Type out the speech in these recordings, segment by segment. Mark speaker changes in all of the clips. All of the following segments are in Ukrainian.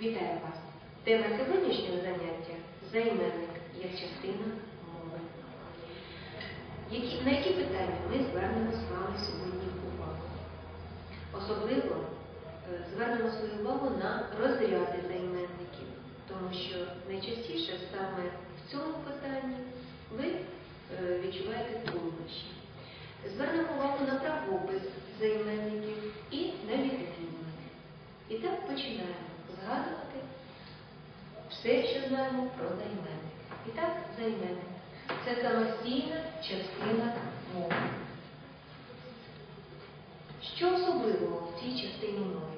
Speaker 1: Вітаю вас! Тема сьогоднішнього заняття займенник як частина мови. Які, на які питання ми звернемо з вами сьогодні увагу? Особливо е, звернемо свою увагу на розряди займенників, тому що найчастіше саме в цьому питанні ви е, відчуваєте труднощі. Звернемо увагу на правопис займенників і на відмінник. І так починаємо згадувати все, що знаємо про займенник. І так, займенник це самостійна частина мови. Що особливого в цій частині мови?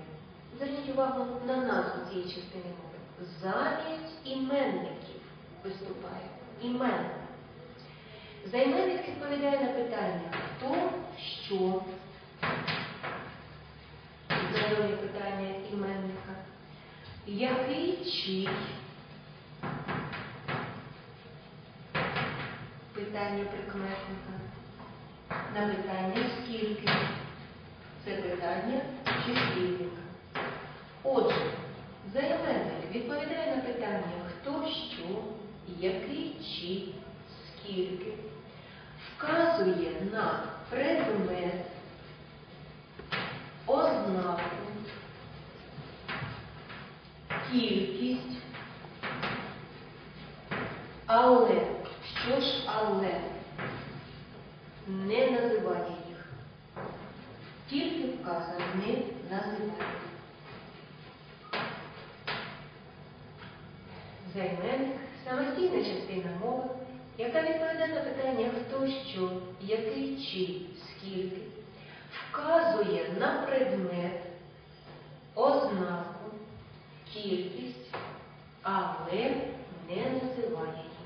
Speaker 1: Зверніть увагу на назву цієї частини мови. Замість іменників виступає іменник. Займенник відповідає на питання хто, що. Здорові питання іменника. Який чий? Питання прикметника. На питання скільки? Це питання числівника. Отже, займенник відповідає на питання хто, що, який чи, скільки. Вказує на предмет, ознаку, кількість, але, що ж але, не називає їх. Тільки вказано, не називає. Займенник самостійна частина мови, яка відповідає на питання хто що, який чи, скільки, вказує на предмет, ознаку, кількість, але не називає їх.